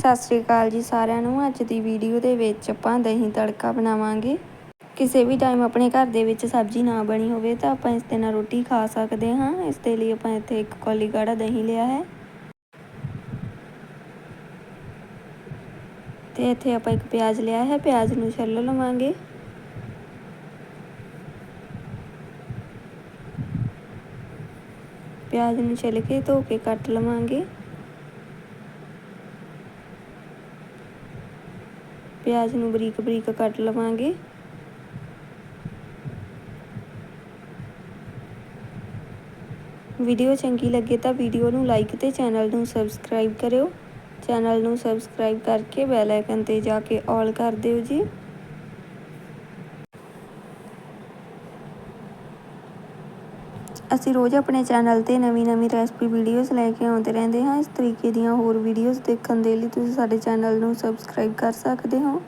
ਸਤਿ ਸ਼੍ਰੀ ਅਕਾਲ ਜੀ ਸਾਰਿਆਂ ਨੂੰ। ਅੱਜ ਦੀ ਵੀਡੀਓ ਦੇ ਵਿੱਚ ਆਪਾਂ ਦਹੀਂ ਤੜਕਾ ਬਣਾਵਾਂਗੇ। ਕਿਸੇ ਵੀ ਟਾਈਮ ਆਪਣੇ ਘਰ ਦੇ ਵਿੱਚ ਸਬਜ਼ੀ ਨਾ ਬਣੀ ਹੋਵੇ ਤਾਂ ਆਪਾਂ ਇਸ ਦੇ ਨਾਲ ਰੋਟੀ ਖਾ ਸਕਦੇ ਹਾਂ। ਇਸ ਦੇ ਲਈ ਆਪਾਂ ਇੱਥੇ ਇੱਕ ਕੌਲੀ ਗਾੜਾ ਦਹੀਂ ਲਿਆ ਹੈ। ਤੇ ਇੱਥੇ ਆਪਾਂ ਇੱਕ ਪਿਆਜ਼ ਲਿਆ ਹੈ। ਪਿਆਜ਼ ਨੂੰ ਛਿੱਲ ਲਵਾਂਗੇ। ਪਿਆਜ਼ ਨੂੰ ਛਿੱਲ ਕੇ ਧੋ ਕੇ ਕੱਟ ਲਵਾਂਗੇ। ਪਿਆਜ਼ ਨੂੰ ਬਰੀਕ ਬਰੀਕ ਕੱਟ ਲਵਾਂਗੇ। ਵੀਡੀਓ ਚੰਗੀ ਲੱਗੇ ਤਾਂ ਵੀਡੀਓ ਨੂੰ ਲਾਈਕ ਤੇ ਚੈਨਲ ਨੂੰ ਸਬਸਕ੍ਰਾਈਬ ਕਰਿਓ। ਚੈਨਲ ਨੂੰ ਸਬਸਕ੍ਰਾਈਬ ਕਰਕੇ ਬੈਲ ਆਈਕਨ ਤੇ ਜਾ ਕੇ ਆਲ ਕਰ ਦਿਓ ਜੀ। ਅਸੀਂ ਰੋਜ਼ ਆਪਣੇ ਚੈਨਲ ਤੇ ਨਵੀਂ-ਨਵੀਂ ਰੈਸਪੀ ਵੀਡੀਓਜ਼ ਲੈ ਕੇ ਆਉਂਦੇ ਰਹਿੰਦੇ ਹਾਂ। ਇਸ ਤਰੀਕੇ ਦੀਆਂ ਹੋਰ ਵੀਡੀਓਜ਼ ਦੇਖਣ ਦੇ ਲਈ ਤੁਸੀਂ ਸਾਡੇ ਚੈਨਲ ਨੂੰ ਸਬਸਕ੍ਰਾਈਬ ਕਰ ਸਕਦੇ ਹੋ।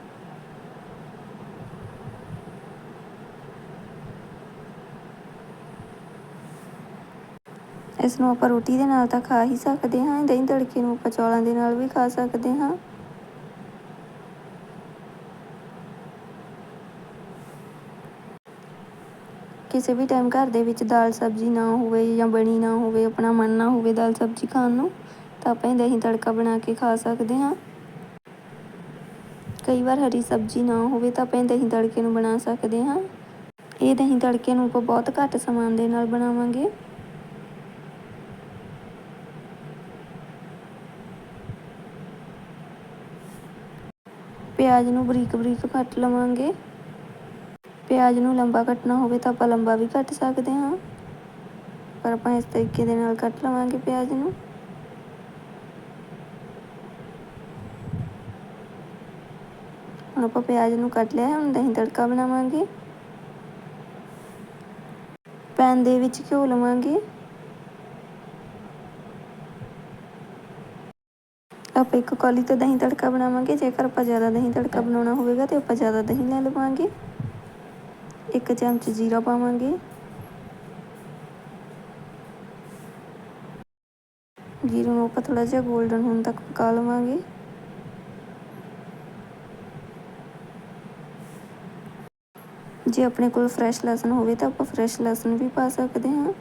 ਇਸ ਨੂੰ ਆਪਾਂ ਰੋਟੀ ਦੇ ਨਾਲ ਤਾਂ ਖਾ ਹੀ ਸਕਦੇ ਹਾਂ। ਦਹੀਂ ਤੜਕੇ ਨੂੰ ਆਪਾਂ ਚੌਲਾਂ ਦੇ ਨਾਲ ਵੀ ਖਾ ਸਕਦੇ ਹਾਂ। ਕਿਸੇ ਵੀ ਟਾਈਮ ਘਰ ਦੇ ਵਿੱਚ ਦਾਲ ਸਬਜ਼ੀ ਨਾ ਹੋਵੇ ਜਾਂ ਬਣੀ ਨਾ ਹੋਵੇ, ਆਪਣਾ ਮਨ ਨਾ ਹੋਵੇ ਦਾਲ ਸਬਜ਼ੀ ਖਾਣ ਨੂੰ, ਤਾਂ ਆਪਾਂ ਦਹੀਂ ਤੜਕਾ ਬਣਾ ਕੇ ਖਾ ਸਕਦੇ ਹਾਂ। ਕਈ ਵਾਰ ਹਰੀ ਸਬਜ਼ੀ ਨਾ ਹੋਵੇ ਤਾਂ ਆਪਾਂ ਦਹੀਂ ਤੜਕੇ ਨੂੰ ਬਣਾ ਸਕਦੇ ਹਾਂ। ਇਹ ਦਹੀਂ ਤੜਕੇ ਨੂੰ ਆਪਾਂ ਬਹੁਤ ਘੱਟ ਸਮਾਨ ਦੇ ਨਾਲ ਬਣਾਵਾਂਗੇ। ਪਿਆਜ਼ ਨੂੰ ਬਰੀਕ ਬਰੀਕ ਕੱਟ ਲਵਾਂਗੇ। ਪਿਆਜ਼ ਨੂੰ ਲੰਬਾ ਕੱਟਣਾ ਹੋਵੇ ਤਾਂ ਆਪਾਂ ਲੰਬਾ ਵੀ ਕੱਟ ਸਕਦੇ ਹਾਂ। ਪਰ ਆਪਾਂ ਇਸ ਤਰੀਕੇ ਦੇ ਨਾਲ ਕੱਟ ਲਵਾਂਗੇ ਪਿਆਜ਼ ਨੂੰ। ਹੁਣ ਆਪਾਂ ਪਿਆਜ਼ ਨੂੰ ਕੱਟ ਲਿਆ ਹੁਣ ਦਹੀਂ ਤੜਕਾ ਬਣਾਵਾਂਗੇ। ਪੈਨ ਦੇ ਵਿੱਚ ਘਿਓ ਲਵਾਂਗੇ। ਆਪਾਂ ਇੱਕ ਕੌਲੀ ਤੋਂ ਦਹੀਂ ਤੜਕਾ ਬਣਾਵਾਂਗੇ, ਜੇਕਰ ਆਪਾਂ ਜ਼ਿਆਦਾ ਦਹੀਂ ਤੜਕਾ ਬਣਾਉਣਾ ਹੋਵੇਗਾ ਤੇ ਆਪਾਂ ਜ਼ਿਆਦਾ ਦਹੀਂ ਲੈ ਲਵਾਂਗੇ। ਇੱਕ ਚਮਚ ਜੀਰਾ ਪਾਵਾਂਗੇ। ਜੀਰੇ ਨੂੰ ਆਪਾਂ ਥੋੜਾ ਜਿਹਾ 골ਡਨ ਹੋਣ ਤੱਕ ਪਕਾ ਲਵਾਂਗੇ। ਜੇ ਆਪਣੇ ਕੋਲ ਫਰੈਸ਼ ਲਸਣ ਹੋਵੇ ਤਾਂ ਆਪਾਂ ਫਰੈਸ਼ ਲਸਣ ਵੀ ਪਾ ਸਕਦੇ ਹਾਂ।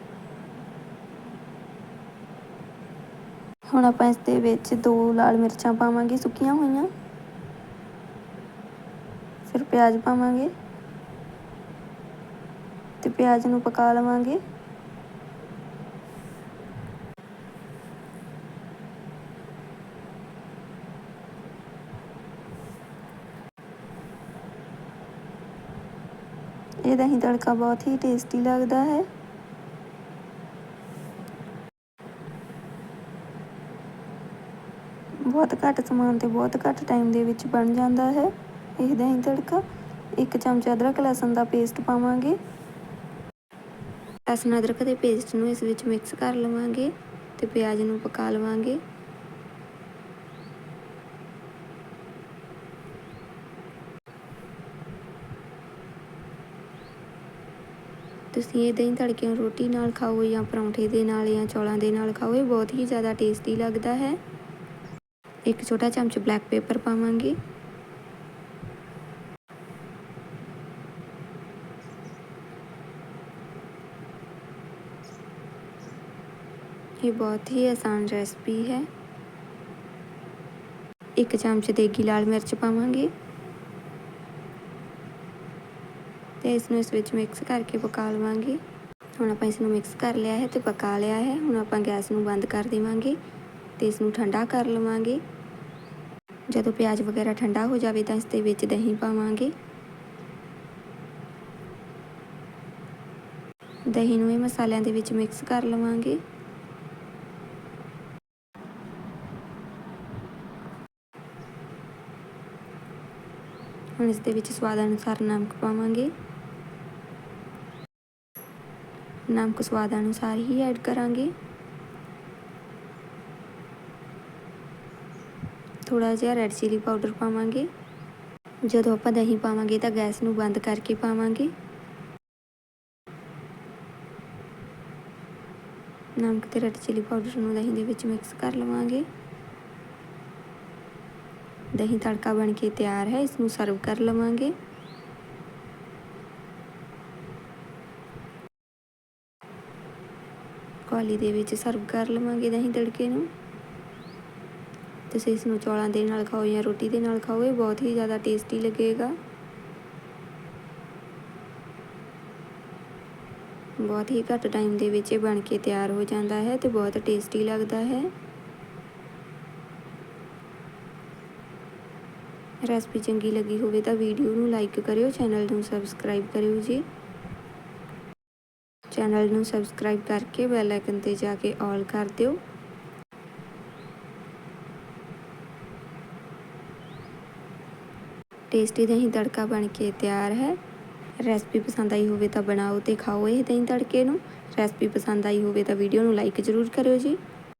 ਹੁਣ ਆਪਾਂ ਇਸ ਦੇ ਵਿੱਚ ਦੋ ਲਾਲ ਮਿਰਚਾਂ ਪਾਵਾਂਗੇ ਸੁੱਕੀਆਂ ਹੋਈਆਂ। ਫਿਰ ਪਿਆਜ਼ ਪਾਵਾਂਗੇ। ਪਿਆਜ਼ ਨੂੰ ਪਕਾ ਲਵਾਂਗੇ। ਇਹ ਦਹੀਂ ਤੜਕਾ ਬਹੁਤ ਹੀ ਟੇਸਟੀ ਲੱਗਦਾ ਹੈ। ਬਹੁਤ ਘੱਟ ਸਮਾਨ ਤੇ ਬਹੁਤ ਘੱਟ ਟਾਈਮ ਦੇ ਵਿੱਚ ਬਣ ਜਾਂਦਾ ਹੈ। ਇਹ ਦਹੀਂ ਤੜਕਾ। ਇੱਕ ਚਮਚ ਅਦਰਕ ਲਸਣ ਦਾ ਪੇਸਟ ਪਾਵਾਂਗੇ। ਲਸਣ ਅਦਰਕ ਦੇ ਪੇਸਟ ਨੂੰ ਇਸ ਵਿੱਚ ਮਿਕਸ ਕਰ ਲਵਾਂਗੇ ਤੇ ਪਿਆਜ਼ ਨੂੰ ਪਕਾ ਲਵਾਂਗੇ। ਤੁਸੀਂ ਇਹ ਦਹੀਂ ਤੜਕੇ ਨੂੰ ਰੋਟੀ ਨਾਲ ਖਾਓ ਜਾਂ ਪਰੌਂਠੇ ਦੇ ਨਾਲ ਜਾਂ ਚੌਲਾਂ ਦੇ ਨਾਲ ਖਾਓ, ਇਹ ਬਹੁਤ ਹੀ ਜ਼ਿਆਦਾ ਟੇਸਟੀ ਲੱਗਦਾ ਹੈ। ਇੱਕ ਛੋਟਾ ਚਮਚ ਬਲੈਕ ਪੇਪਰ ਪਾਵਾਂਗੇ। ਇਹ ਬਹੁਤ ਹੀ ਆਸਾਨ ਰੈਸਪੀ ਹੈ ਇੱਕ ਚਮਚ ਦੇਗੀ ਲਾਲ ਮਿਰਚ ਪਾਵਾਂਗੇ ਤੇ ਇਸ ਨੂੰ ਇਸ ਵਿੱਚ ਮਿਕਸ ਕਰਕੇ ਪਕਾ ਲਵਾਂਗੇ ਹੁਣ ਆਪਾਂ ਇਸ ਨੂੰ ਮਿਕਸ ਕਰ ਲਿਆ ਹੈ ਤੇ ਪਕਾ ਲਿਆ ਹੈ ਹੁਣ ਆਪਾਂ ਗੈਸ ਨੂੰ ਬੰਦ ਕਰ ਦੇਵਾਂਗੇ ਤੇ ਇਸ ਨੂੰ ਠੰਡਾ ਕਰ ਲਵਾਂਗੇ ਜਦੋਂ ਪਿਆਜ਼ ਵਗੈਰਾ ਠੰਡਾ ਹੋ ਜਾਵੇ ਤਾਂ ਇਸ ਦੇ ਵਿੱਚ ਦਹੀਂ ਪਾਵਾਂਗੇ ਦਹੀਂ ਨੂੰ ਇਹ ਮਸਾਲਿਆਂ ਦੇ ਵਿੱਚ ਮਿਕਸ ਕਰ ਲਵਾਂਗੇ ਹੁਣ ਇਸ ਦੇ ਵਿੱਚ ਸਵਾਦ ਅਨੁਸਾਰ ਨਮਕ ਪਾਵਾਂਗੇ। ਨਮਕ ਸਵਾਦ ਅਨੁਸਾਰ ਹੀ ਐਡ ਕਰਾਂਗੇ। ਥੋੜਾ ਜਿਹਾ ਰੈੱਡ ਚਿਲੀ ਪਾਊਡਰ ਪਾਵਾਂਗੇ। ਜਦੋਂ ਆਪਾਂ ਦਹੀਂ ਪਾਵਾਂਗੇ ਤਾਂ ਗੈਸ ਨੂੰ ਬੰਦ ਕਰਕੇ ਪਾਵਾਂਗੇ। ਨਮਕ ਤੇ ਰੈੱਡ ਚਿਲੀ ਪਾਊਡਰ ਨੂੰ ਦਹੀਂ ਦੇ ਵਿੱਚ ਮਿਕਸ ਕਰ ਲਵਾਂਗੇ। ਦਹੀਂ ਤੜਕਾ ਬਣ ਕੇ ਤਿਆਰ ਹੈ ਇਸ ਨੂੰ ਸਰਵ ਕਰ ਲਵਾਂਗੇ। ਕੌਲੀ ਦੇ ਵਿੱਚ ਸਰਵ ਕਰ ਲਵਾਂਗੇ ਦਹੀਂ ਤੜਕੇ ਨੂੰ। ਤੁਸੀਂ ਇਸ ਨੂੰ ਚੌਲਾਂ ਦੇ ਨਾਲ ਖਾਓ ਜਾਂ ਰੋਟੀ ਦੇ ਨਾਲ ਖਾਓ, ਇਹ ਬਹੁਤ ਹੀ ਜ਼ਿਆਦਾ ਟੇਸਟੀ ਲੱਗੇਗਾ। ਬਹੁਤ ਹੀ ਘੱਟ ਟਾਈਮ ਦੇ ਵਿੱਚ ਇਹ ਬਣ ਕੇ ਤਿਆਰ ਹੋ ਜਾਂਦਾ ਹੈ ਤੇ ਬਹੁਤ ਟੇਸਟੀ ਲੱਗਦਾ ਹੈ। ਰੈਸਪੀ ਚੰਗੀ ਲੱਗੀ ਹੋਵੇ ਤਾਂ ਵੀਡੀਓ ਨੂੰ ਲਾਈਕ ਕਰਿਓ, ਚੈਨਲ ਨੂੰ ਸਬਸਕ੍ਰਾਈਬ ਕਰਿਓ ਜੀ। ਚੈਨਲ ਨੂੰ ਸਬਸਕ੍ਰਾਈਬ ਕਰਕੇ ਬੈਲ ਆਈਕਨ ਤੇ ਜਾ ਕੇ ਆਲ ਕਰ ਦਿਓ। ਟੇਸਟੀ ਦਹੀਂ ਤੜਕਾ ਬਣ ਕੇ ਤਿਆਰ ਹੈ। ਰੈਸਪੀ ਪਸੰਦ ਆਈ ਹੋਵੇ ਤਾਂ ਬਣਾਓ ਤੇ ਖਾਓ ਇਹ ਦਹੀਂ ਤੜਕੇ ਨੂੰ। ਰੈਸਪੀ ਪਸੰਦ ਆਈ ਹੋਵੇ ਤਾਂ ਵੀਡੀਓ ਨੂੰ ਲਾਈਕ ਜ਼ਰੂਰ ਕਰਿਓ ਜੀ।